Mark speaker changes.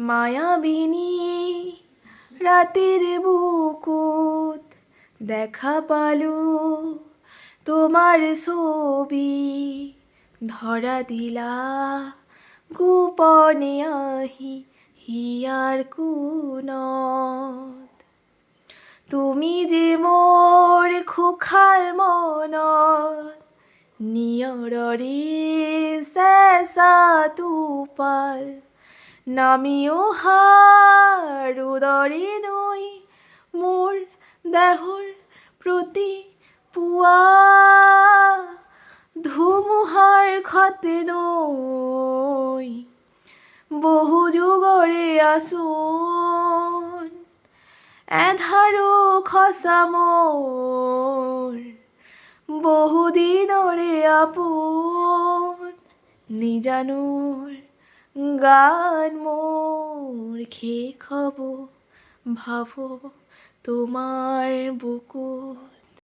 Speaker 1: মায়াবিনী, রাতের বুকুত দেখা পালো। তোমার ছবি ধরা দিলা, গোপনে আহি হিয়াৰ কোণত তুমি যে মোৰ খোখাৰ মনত নিয়ৰৰে চেঁচা টোপাল নামি অহা ৰ'দৰে নৈ মোৰ দেহৰ প্ৰতি পুৱা ধুমুহাৰ ঘাটে নৈ বহু যুগৰে আচোন এন্ধাৰো খচা মোৰ বহুদিনৰে আপোন নিজানোৰ গান মোৰ শেষ হ'ব তোমার বুকুত